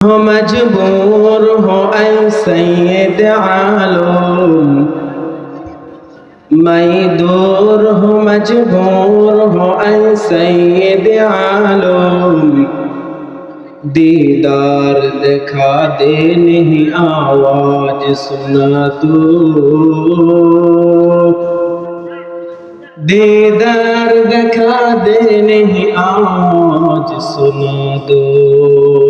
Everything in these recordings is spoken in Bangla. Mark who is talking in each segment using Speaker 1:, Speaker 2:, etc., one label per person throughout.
Speaker 1: مجبور ہو اے سید عالم میں دور ہوں مجبور ہو اے سید عالم دیدار دکھا دے نہیں آواز سنا تو دیدار دکھا دے نہیں آواز سنا دو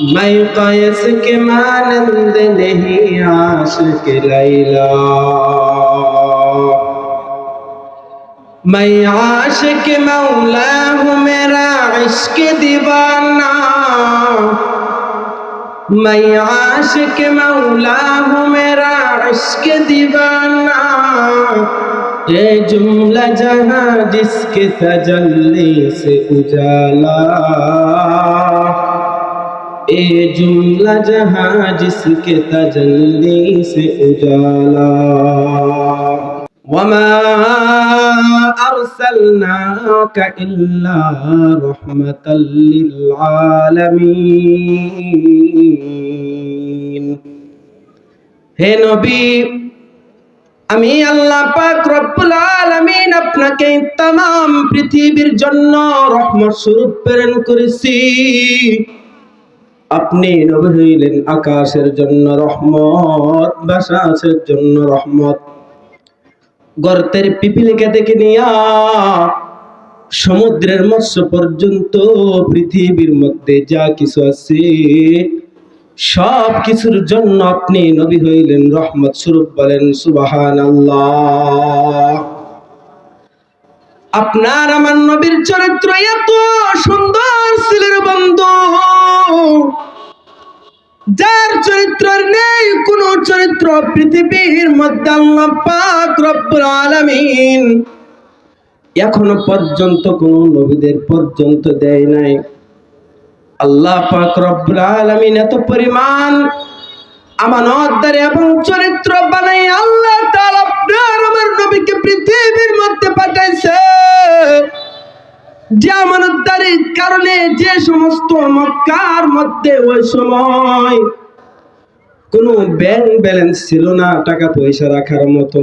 Speaker 1: मैं कैस के मानंद नहीं आशिक लैला। मैं आशिक मौला हूँ, मेरा इश्क दीवाना। मैं आशिक मौला हूँ, मेरा इश्क दीवाना। ये जुमला जहाँ जिसके तजल्ली से उजाला। ये जुमला जहाँ जिसके तजल्ली से उजाला वमा أرسلناك إلا رحمة للعالمين হে নবী আমি আল্লাহ পাক রব্বুল আলামিন আপনাকে तमाम পৃথিবীর জন্য রহমত স্বরূপ প্রেরণ করেছি আপনি নবী হইলেন আকাশের জন্য রহমত বাসাসের জন্য রহমত। গর্তের পিপিলিকা থেকে নিয়া সমুদ্রের মৎস্য পর্যন্ত, পৃথিবীর মধ্যে যা কিছু আছে, সব কিছুর জন্য আপনি নবী হইলেন রহমত স্বরূপ বলেন সুবাহান আপনার আমার নবীর চরিত্র এত সুন্দর ছিলেন বন্ধু। যার চরিত্র নেই, কোন চরিত্র পৃথিবীর মধ্যে পাক রব্বুল আলামিন এখনও পর্যন্ত কোন নবীদের পর্যন্ত দেয় নাই। আল্লাহ পাক রব্বুল আলামিন এত পরিমাণ আমানতদারি এবং চরিত্র বানাই আল্লাহ তাআলা আপনার আমার নবীকে পৃথিবীর মধ্যে পাঠাইছে। যে আমানতদারির কারণে যে সমস্ত মক্কার মধ্যে ওই সময় কোনো ব্যাংক ব্যালেন্স ছিল না, টাকা পয়সা রাখার মতো।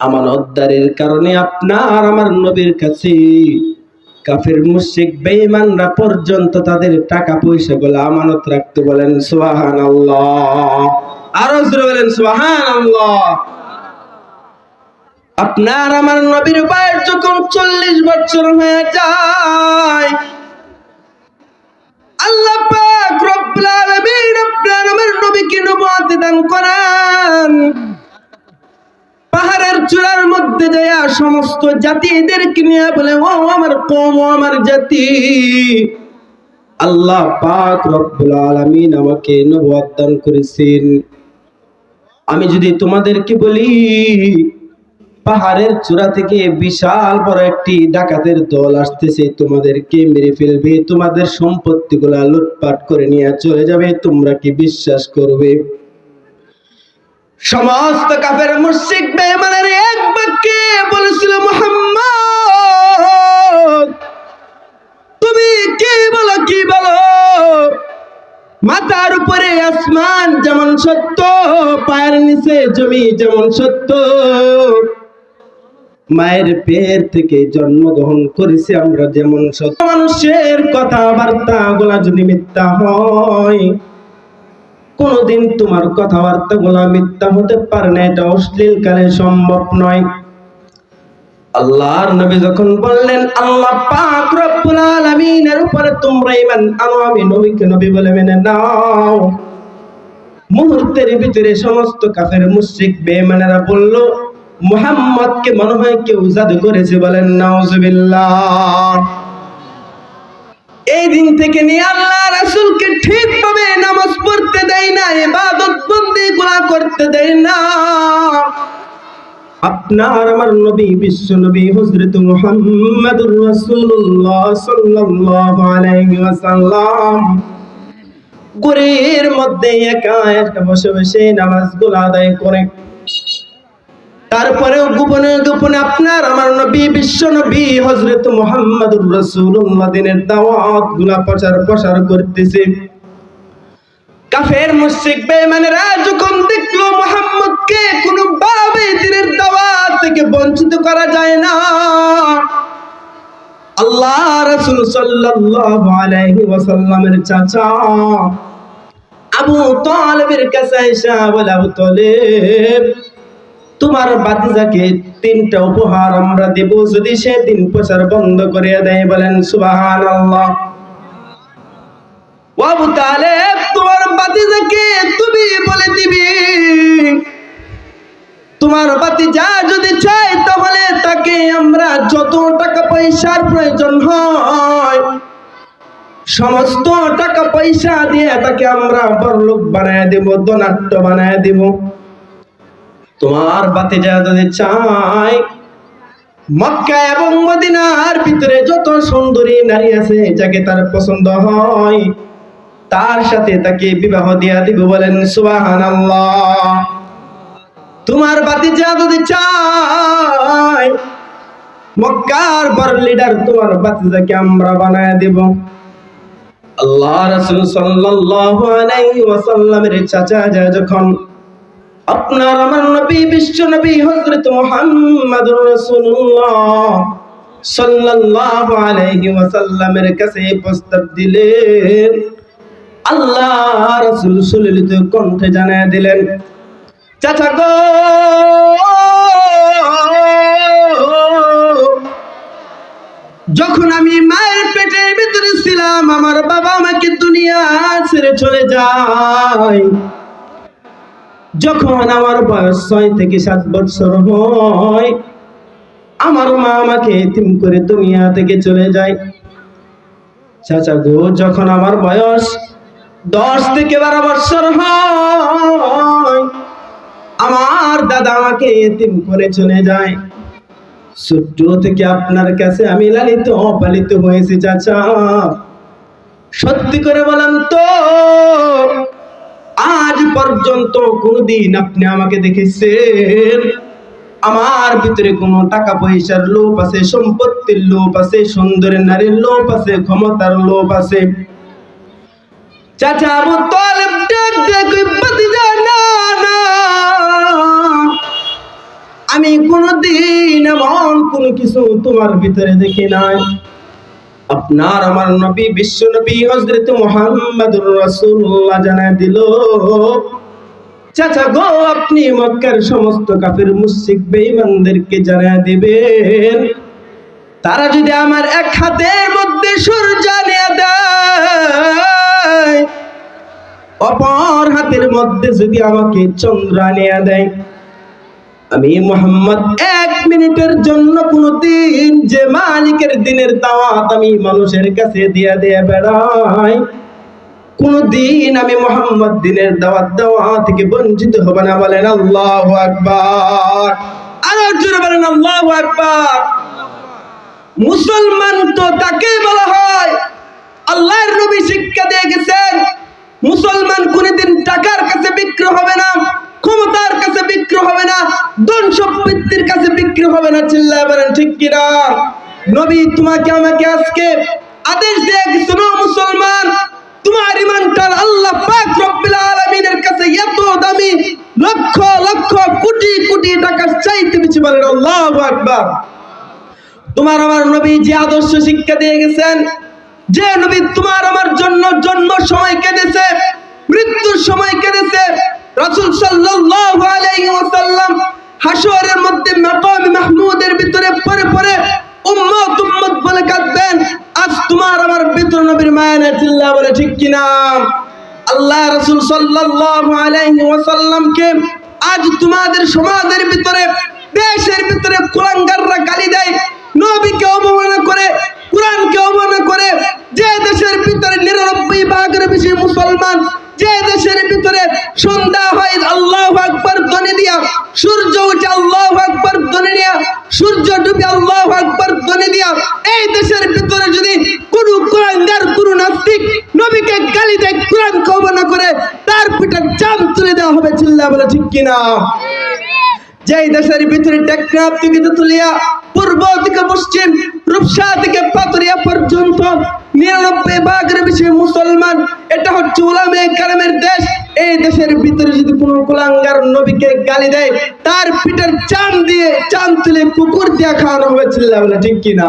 Speaker 1: আমানতদারির কারণে আপনার আমার নবীর কাছে কাফের মুশিক বেঈমানরা পর্যন্ত তাদের টাকা পয়সা গুলো আমানত রাখতে বলেন, সুবহানাল্লাহ। আরও জোরে বলেন, সুবহানাল্লাহ। আপনার আমার নবীর বয়স যখন চল্লিশ বছর হয়ে যায়, আল্লাহ পাক রব্বুল আলামিন আপনার আমার নবীকে নবুয়ত দান করেন। পাহাড়ের চূড়ার মধ্যে দেয়া সমস্ত জাতিদেরকে নিয়ে বলে, ও আমার কম আমার জাতি। আল্লাহ পাক রব্বুল আলামিন আমাকে নবুয়ত দান করেছেন। আমি যদি তোমাদেরকে বলি, পাহাড়ের চূড়া থেকে বিশাল বড় একটি ডাকাতের দল আসতেছে, তোমাদেরকে মেরে ফেলবে, তোমাদের সম্পত্তি গুলা লুটপাট করে নিয়ে চলে যাবে, তোমরা কি বিশ্বাস করবে? সমস্ত কাফের মুর্শিক বেঈমানের এক বাক্যে বলেছিল, মুহাম্মদ, তুমি কি বলো কি বলো? মাথার উপরে আসমান যেমন সত্য, পায়ের নিচে জমি যেমন সত্য। মায়ের পেট থেকে জন্মগ্রহণ করেছি আমরা যেমন সত্য। মানুষের কথাবার্তা গুলা যদি মিথ্যা হয় কোনদিন তোমার কথাবার্তা গুলা মিথ্যা হতে পারে না, এটা অশ্লীল কালে সম্ভব নয়। আল্লাহর নবী যখন বললেন, আল্লাহ পাক রব্বুল আলামিনের উপরে তোমরা ঈমান আনো, আমি নবীকে নবী বলে মেনে নাও। মুহূর্তের ভিতরে সমস্ত কাফের মুশরিক বেঈমানেরা বলল, মুহাম্মদকে মনে হয় কেউ জাদু করেছে বলেন, নাউজুবিল্লাহ। এই দিন থেকে নিয়ে আল্লাহ রাসূলকে ঠিকভাবে নামাজ পড়তে দেয় না, ইবাদত বন্দি গুলা করতে দেয় না। আপনার আমার নবী, বিশ্ব নবী হযরত মুহাম্মদুর রাসূলুল্লাহ সাল্লাল্লাহু আলাইহি ওয়াসাল্লাম। গুরের মধ্যে একা একা বসে বসে নামাজগুলো আদায় করে। তারপরেও গোপনে গোপনে আপনার, আমার নবী, বিশ্ব নবী, হযরত মুহাম্মদুর রাসূলুল্লাহ দিনের দাওয়াতগুলা প্রচার প্রসার করতেছে। কাফের, মুশরিক, বেঈমানেরা যখন দেখল মুহাম্মদকে কোনো ভাবে দিনের দাওয়াত থেকে বঞ্চিত করা যায় না, আল্লাহ রাসূল সাল্লাল্লাহু আলাইহি ওয়াসাল্লামের চাচা আবু তালেবের কাছে আইসা বলে, আবু তালেব তোমার বাতিজাকে তিনটা উপহার আমরা দেব। যদি সে দিন প্রচার বন্ধ করে দেয়, বলেন সুবাহান আল্লাহ তোমার বাতিজাকে তুমি বলে দিবি। তোমার বাতিজা যদি তাহলে তাকে আমরা যত টাকা পয়সার প্রয়োজন হয়, সমস্ত টাকা পয়সা দিয়ে তাকে আমরা বড়লোক বানায় দেব ধনাট্য বানায় দেব। তোমার বাতি যা যদি চাই মক্কা এবং মদিনার ভিতরে যত সুন্দরী নারী আছে, যাকে তার পছন্দ হয়, তার সাথে তাকে বিবাহ দিয়া দিব বলেন সুবাহান তোমার বাতি যা যদি চাই মক্কার বড় লিডার তোমার বাতিজাকে আমরা বানায় দেব। আল্লাহ রাসূল সাল্লাল্লাহু আলাইহি ওয়াসাল্লামের চাচা যখন আপনার আমার নবী, বিশ্ব নবী, হযরত মুহাম্মদুর রাসূলুল্লাহ সাল্লাল্লাহু আলাইহি ওয়াসাল্লামের কাছে প্রস্তাব দিলেন। আল্লাহ রাসূল সুললিত কণ্ঠে জানায় দিলেন, চাচা গো, যখন আমি মায়ের পেটের ভিতরে ছিলাম, আমার বাবা আমাকে দুনিয়া ছেড়ে চলে যায়। যখন আমার বয়স ছয় থেকে সাত বছর হয়, আমার মা আমাকে এতিম করে দুনিয়া থেকে চলে যায়। চাচা গো, যখন আমার বয়স দশ থেকে বারো বছর হয়, আমার দাদা আমাকে এতিম করে চলে যায়। ছোট্ট থেকে আপনার কাছে আমি লালিত পালিত হয়েছি, চাচা। সত্যি করে বলেন তো পর্যন্ত কোনদিন আপনি আমাকে দেখেছেন। আমার ভিতরে কোনো টাকা পয়সার লোভ আছে, সম্পত্তির লোভ আছে সুন্দরের নারীর লোভ আছে, ক্ষমতার লোভ আছে। চাচা আবু আমি কোনদিন এমন কোনো কিছু তোমার ভিতরে দেখি নাই। আপনার আমার নবী, বিশ্ব নবী হযরত মুহাম্মদুর রাসূলুল্লাহ জানায় দিল, চাচা গো, আপনি মক্কার সমস্ত কাফের মুশরিক বেঈমানদেরকে জানায় দিবেন। তারা যদি আমার এক হাতের মধ্যে সূর্য নিয়ে দেয়, অপর হাতের মধ্যে যদি আমাকে চন্দ্র নিয়ে দেয়, আমি মোহাম্মদ এক মিনিটের জন্য কোনদিন যে মালিকের দিনের দাওয়াত আমি মানুষের কাছে দিয়া দিয়া বেড়াই। কোনদিন আমি মোহাম্মদ দিনের দাওয়াত দেওয়া থেকে বঞ্চিত হব না বলেন আল্লাহ আকবার। আরও জোরে বলেন আল্লাহ আকবার। মুসলমান তো তাকে বলা হয়, আল্লাহর নবী শিক্ষা দিয়ে গেছেন, মুসলমান কোনদিন টাকার কাছে বিক্রি হবে না, ক্ষমতার কাছে বিক্রি হবে না, ধন সম্পত্তির কাছে বিক্রি হবে না চিল্লায় বলেন, ঠিক কিনা? নবী তোমাকে আমাকে আজকে আদেশ দিয়ে গেছিল মুসলমান, তোমার ইমানটার আল্লাহ পাক রব্বিল আলামিনের কাছে এত দামি, লক্ষ লক্ষ, কোটি কোটি টাকা চাইতে বেশি বলেন, আল্লাহু আকবার। তোমার আমার নবী যে আদর্শ শিক্ষা দিয়ে গেছেন, যে নবী তোমার আমার জন্য জন্ম সময় কেঁদেছে, মৃত্যুর সময় কেঁদেছে, রাসূল সাল্লাল্লাহু আলাইহি ওয়াসাল্লাম হাসরের মধ্যে মাকাম মাহমুদের ভিতরে পরে পরে উম্মত উম্মত বলে কাঁদবেন, আজ তোমার আমার ভিতর নবীর মায়া না চিল্লা বলে ঠিক কিনা? আল্লাহ রাসূল সাল্লাল্লাহু আলাইহি ওয়াসাল্লামকে আজ তোমাদের সমাজের ভিতরে, দেশের ভিতরে কুলাঙ্গাররা গালি দেয়, নবীকে অবমাননা করে, কোরআনকে অবমাননা করে, যে দেশের ভিতরে নিরানব্বই ভাগের বেশি মুসলমান যে দেশের ভিতরে সন্ধ্যা হয়, আল্লাহ আকবর ধ্বনি দিয়া, সূর্য উঠে আল্লাহ আকবর ধ্বনি দিয়া, সূর্য ডুবে আল্লাহ আকবর ধ্বনি দিয়া, এই দেশের ভিতরে যদি কোন কোরআনদার কোন নাস্তিক নবীকে গালি দেয়, কোরআন কবর না করে, তার পিঠে চাম তুলে দেওয়া হবে, চিল্লা বলে ঠিক কিনা? যেই দেশের ভিতরে টেকনাফ থেকে তুলিয়া পূর্ব থেকে পশ্চিম, রূপসা থেকে পাতুরিয়া পর্যন্ত নিরানব্বই ভাগের বেশি মুসলমান, এটা হচ্ছে উলামে কালামের দেশ। এই দেশের ভিতরে যদি কোনো কুলাঙ্গার নবীকে গালি দেয়, তার পিঠের চাম দিয়ে চাম তুলে কুকুর দিয়ে খাওয়ানো বলে ঠিক কিনা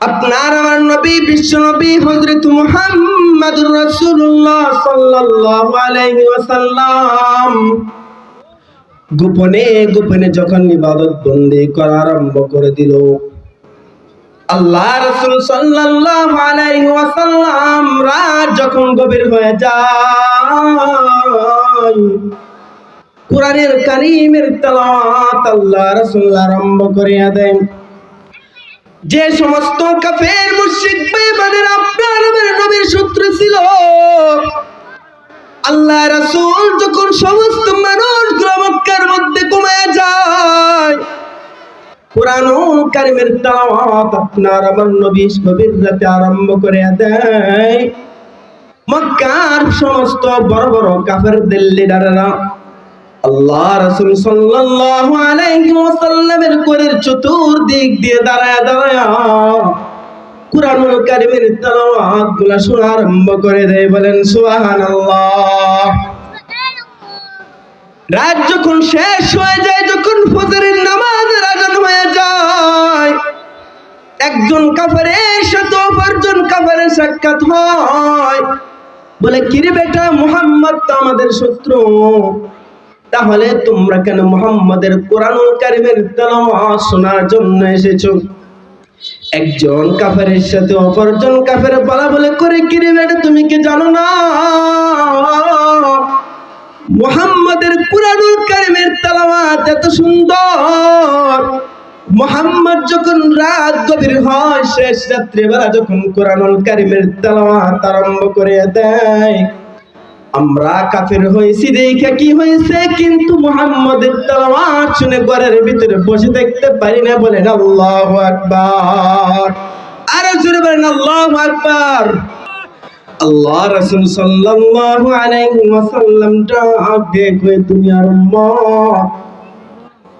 Speaker 1: আপনার আমার নবী, বিশ্ব নবী, হযরত মুহাম্মদুর রাসূলুল্লাহ সাল্লাল্লাহু আলাইহি গোপনে গোপনে যখন ইবাদত বন্দি করা আরম্ভ করে দিল আল্লাহ রাসূল সাল্লাল্লাহু আলাইহি ওয়াসাল্লাম রাত যখন গভীর হয়ে যায়, কোরআনের কারীমের তেলাওয়াত আল্লাহ রাসূল আরম্ভ করিয়া দেন। যে সমস্ত কাফের, মুশরিক, বেঈমানের, আপনার নবীর শত্রু ছিল, আল্লাহ রাসূল যখন সমস্ত মানুষগুলো মক্কার মধ্যে কমে যায় কোরআন কারিমের তেলাওয়াত আপনার আমার নবী রাতে আরম্ভ করে দেয়। মক্কার সমস্ত বড় বড় কাফেরদের লিডাররা আল্লাহ সাল্লাল্লাহু আলাইহি ওয়াসাল্লামের কোরের চতুর্দিক দিয়ে দাঁড়ায় দাঁড়ায় কুরআনুল কারীমেরগুলা শোনা আরম্ভ করে দেয়, বলেন, সুবহানাল্লাহ। রাত যখন শেষ হয়ে যায়, যখন ফজরের নামাজের আজান হয়ে একজন কাফেরের সাথে অপরজন কাফেরের সাক্ষাৎ হয়। বলে, কিরে বেটা, মুহাম্মদ তো আমাদের শত্রু। তাহলে তোমরা কেন মুহাম্মাদের কোরআনুল কারিমের তেলাওয়াত শোনার জন্য এসেছ? একজন কাফেরের সাথে অপরজন কাফের বলা বলে, করে কিরে বেটা, তুমি কি জানো না? মোহাম্মদের কোরআনুল কারিমের তেলাওয়াত এত সুন্দর। মোহাম্মদ যখন রাত গভীর হয়, শেষ রাত্রিবেলা যখন কোরআনুল কারিমের তেলাওয়াত আরম্ভ করে দেয়, আমরা কাফের হয়েছি দেখে কি হয়েছে? কিন্তু মুহাম্মদের তেলাওয়াত শুনে ঘরের ভিতরে বসে দেখতে পারি না, বলেন আল্লাহু আকবার। আর জোরে বলেন আল্লাহু আকবার। আল্লাহ রাসূল সাল্লাল্লাহু আলাইহি ওয়াসাল্লাম ডাক দিয়ে কই দুনিয়ার উম্মত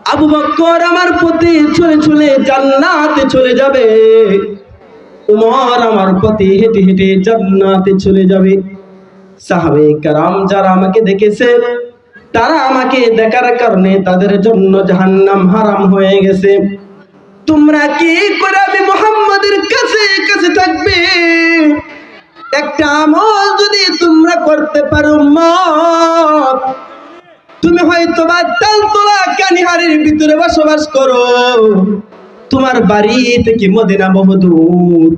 Speaker 1: আবু বকর আমার প্রতি চলে চলে জান্নাতে চলে যাবে। উমর আমার প্রতি হেঁটে হেঁটে জান্নাতে চলে যাবে। সাহাবে কারাম যারা আমাকে দেখেছে, তারা আমাকে দেখার কারণে তাদের জন্য জাহান্নাম হারাম হয়ে গেছে। তোমরা কি করে আমি মোহাম্মদের কাছে কাছে থাকবে? একটা আমল যদি তোমরা করতে পারো, মত তুমি হয়তো বা তালতলা কানিহারির ভিতরে বসবাস করো। তোমার বাড়ি থেকে মদিনা বহুদূর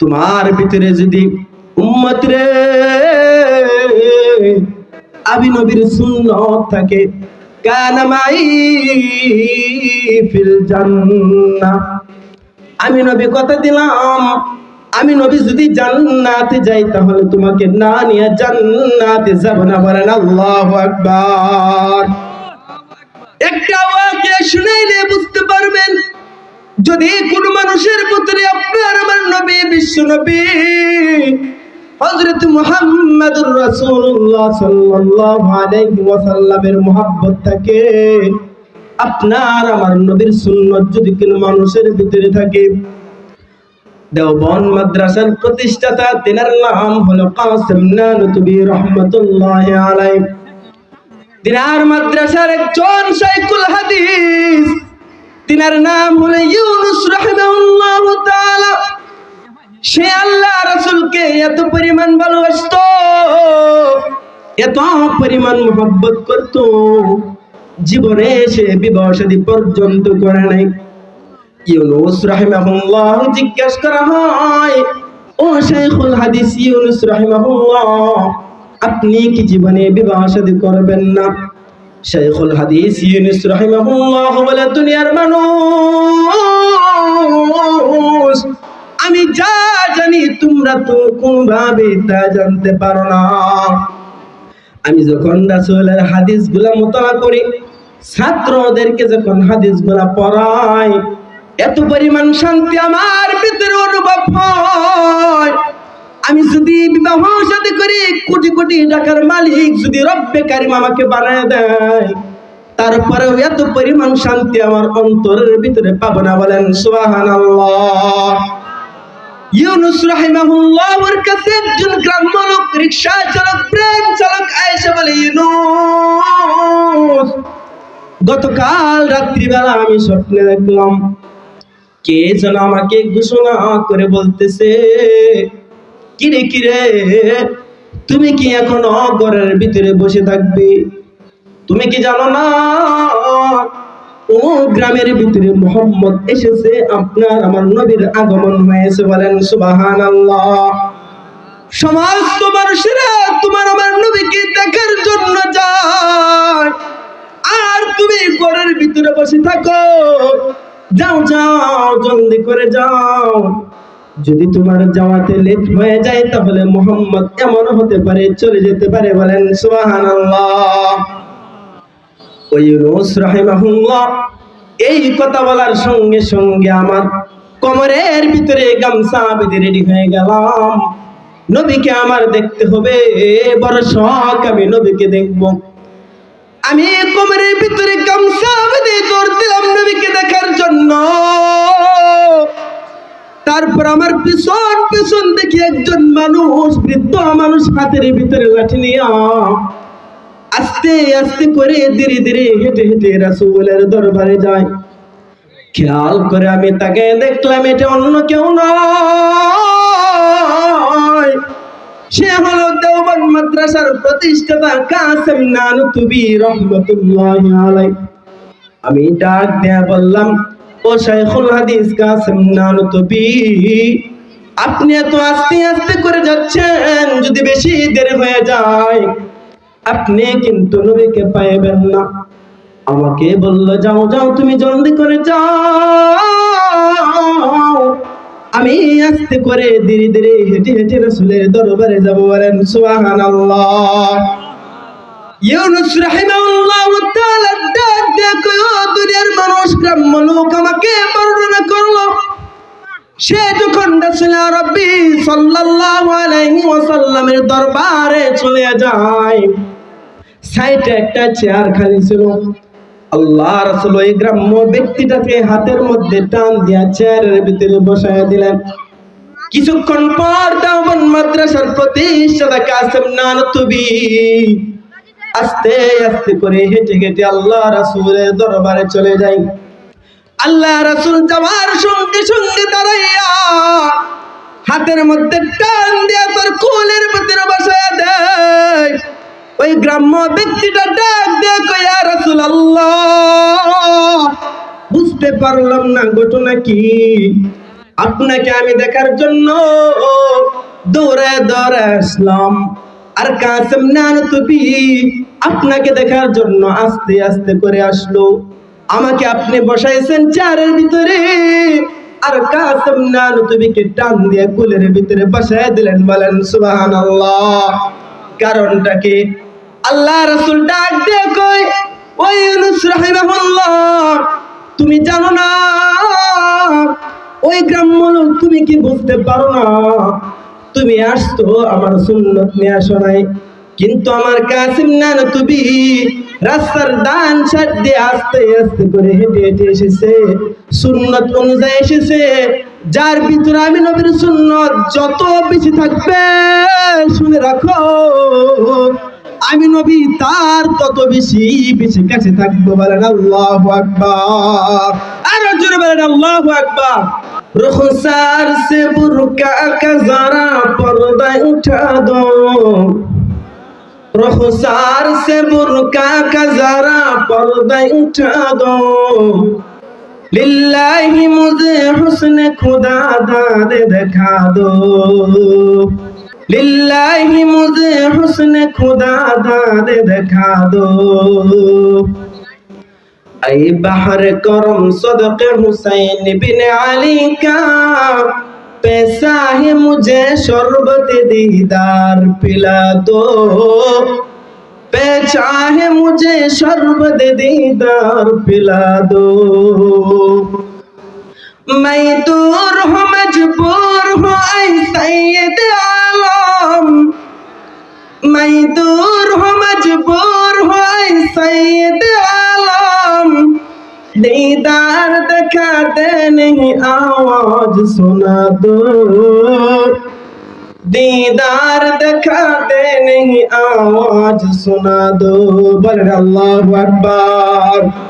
Speaker 1: তোমার ভিতরে যদি উম্মত রে আবি নবীর সুন্নত থাকে, কানামাই ফিল জান্নাহ। আমি নবী কথা দিলাম। আমি নবী যদি জান্নাতে যাই, তাহলে তোমাকে না নিয়ে জান্নাতে যাব না বলেন আল্লাহু আকবার। একটা ওয়াকে শুনাইলে বুঝতে পারবেন, যদি কোন মানুষের ভিতরে আপনার আমার নবী, বিশ্ব নবী, হযরত মুহাম্মদুর রাসূলুল্লাহ সাল্লাল্লাহু আলাইহি ওয়াসাল্লামের মুহাব্বত থাকে, আপনার আমার নবীর সুন্নত যদি কোনো মানুষের ভিতরে থাকে দেওবন মাদ্রাসার প্রতিষ্ঠাতা, তিনার নাম হলো কাসিম নানুতুবি রহমতুল্লাহ আলাই তিনার মাদ্রাসার একজন শাইখুল হাদিস, তিনার নাম হলো ইউনুস রাহিমাহুল্লাহ তাআলা। সে আল্লাহ রাসূলকে এত পরিমাণ ভালোবাসতো, এত পরিমাণ মোহব্বত করত, জীবনে সে বিবাহ পর্যন্ত করে নাই। ইউনুস রাহিমাহুল্লাহ জিজ্ঞেস করা হয়, ও শাইখুল হাদিস ইউনুস রাহিমাহুল্লাহ, আপনি কি জীবনে বিবাহ শাদী করবেন না? শাইখুল হাদিস ইউনুস রাহিমাহুল্লাহ বলে, দুনিয়ার মানুষ, আমি যা জানি তোমরা তো কোনভাবে তা জানতে পারো না। আমি যখন রাসূলের হাদিসগুলা মোতালা করি, ছাত্রদেরকে যখন হাদিসগুলা পড়াই এত পরিমাণ শান্তি আমার ভিতরে অনুভব হয়। আমি যদি বিবাহ সাথে করি, কোটি কোটি টাকার মালিক যদি রব্বে কারিম আমাকে বানায় দেয়, তারপরেও এত পরিমাণ শান্তি আমার অন্তরের ভিতরে পাবো না বলেন সুবহানাল্লাহ। ইউনুস রাহিমাহুল্লাহ ওর কাছে একজন গ্রাম্য লোক, রিক্সা চালক, প্রেম চালক আয়েশা বলে, ইউনুস, গতকাল রাত্রিবেলা আমি স্বপ্নে দেখলাম কে যেন আমাকে ঘোষণা করে বলতেছে, কিরে কিরে, তুমি কি এখন ঘরের ভিতরে বসে থাকবে? তুমি কি জানো না ও গ্রামের ভিতরে মোহাম্মদ এসেছে, আপনার আমার নবীর আগমন হয়েছে বলেন সুবাহান সমস্ত মানুষেরা তোমার আমার নবীকে দেখার জন্য যায়। আর তুমি ঘরের ভিতরে বসে থাকো যাও যাও, জলদি করে যাও। যদি তোমার যাওয়াতে লেট হয়ে যায়, তাহলে মোহাম্মদ এমন হতে পারে, চলে যেতে পারে বলেন রাহিমাহুল্লাহ, এই কথা বলার সঙ্গে সঙ্গে আমার কোমরের ভিতরে গামছা বেঁধে রেডি হয়ে গেলাম। নবীকে আমার দেখতে হবে, বড় শখ আমি নবীকে দেখব। আমি কোমরের ভিতরে গামছা বেঁধে দৌড় দিলাম নবীকে দেখার জন্য। তারপর আমার পিছন পিছন দেখি একজন মানুষ, বৃদ্ধ মানুষ হাতের ভিতরে লাঠি নিয়ে। আস্তে আস্তে করে ধীরে ধীরে হেঁটে হেঁটে রাসূলের দরবারে যায়। খেয়াল করে আমি তাকে দেখলাম, এটা অন্য কেউ নয়। সে হলো দেওবন্দ মাদ্রাসার প্রতিষ্ঠাতা কাসেম নানুতুবি রহমতুল্লাহ আলাই আমি ডাক দেয়া বললাম, ও শাইখুল হাদিস কাসেম নানুতুবি, আপনি এত আস্তে আস্তে করে যাচ্ছেন, যদি বেশি দেরি হয়ে যায়, আপনি কিন্তু নবীকে পাইবেন না। আমাকে বলল, যাও যাও, তুমি জলদি করে যাও। আমি আস্তে করে ধীরে ধীরে হেঁটে হেঁটে রসুলের দরবারে যাব বলেন, সুবহানাল্লাহ। ইউনুস রাহিমাহুল্লাহ তাআলা ডাক দেখো দুনিয়ার মানুষ, গ্রাম্য লোক আমাকে বর্ণনা করল। সে যখন রাসূল রাব্বি সাল্লাল্লাহু আলাইহি ওয়াসাল্লামের দরবারে চলে যায়, সাইডে একটা চেয়ার খালি ছিল। আল্লাহ রাসূল ওই গ্রাম্য ব্যক্তিটাকে হাতের মধ্যে টান দিয়া চেয়ারের ভিতরে বসায় দিলেন। কিছুক্ষণ পর দাওমান মাদ্রাসার প্রতিষ্ঠাতা কাসেম নানতুবি আস্তে আস্তে করে হেঁটে হেঁটে আল্লাহ রাসূলের দরবারে চলে যাই আল্লাহ রাসূল যাওয়ার সঙ্গে সঙ্গে দাঁড়াইয়া হাতের মধ্যে টান দিয়া তোর কোলের ভিতরে বসায় দেয়। ওই গ্রাম্য ব্যক্তিটা ডাক দিয়ে কয়া রাসূল আল্লাহ বুঝতে পারলাম না ঘটনা কি। আপনাকে আমি দেখার জন্য দৌড়ে দৌড়ে আসলাম। আর কাসেম নান তুবি আপনাকে দেখার জন্য আস্তে আস্তে করে আসলো। আমাকে আপনি বসাইছেন চারের ভিতরে। আর কাসেম নান তুবিকে টান দিয়ে কুলের ভিতরে বসায় দিলেন বলেন, সুবহানাল্লাহ। কারণটা কি? আল্লাহ রসুল ডাক দিয়ে কই ওই ইউনুস রাহিমাহুল্লাহ, তুমি জানো না? ওই গ্রাম্য লোক তুমি কি বুঝতে পারো না? তুমি আসতো আমার সুন্নত নিয়ে আসো নাই। কিন্তু আমার কাসিম না না তুমি রাস্তার দান ছাড় দিয়ে আস্তে আস্তে করে হেঁটে হেঁটে এসেছে। সুন্নত অনুযায়ী এসেছে। যার ভিতরে আমি নবীর সুন্নত যত বেশি থাকবে, শুনে রাখো। আমি নবী, তার তত বেশি বেশি কাছে থাকব বলেন আল্লাহ আকবার। আর জোরে বলেন আল্লাহ আকবার। রুখসার সে বুরকা কা জারা পর্দায় উঠা দো। রুখসার সে বুরকা কা জারা পর্দায় উঠা দো। লিল্লাহি মুজে হুসনে খুদা দাদে দেখা দো। लिल्लाही मुझे हुस्न खुदा दाद दिखा दो ऐ बहर करम सदक हुसैन बिन अली का पैसा है मुझे शरबत दीदार पिला दो पैसा है मुझे शरबत दीदार पिला दो میں دور ہوں مجبور ہوں اے سید عالم میں دور ہوں مجبور ہوں اے سید عالم دیدار دکھاتے نہیں آواز سنا دو دیدار دکھاتے نہیں آواز سنا دو بل اللہ اکبر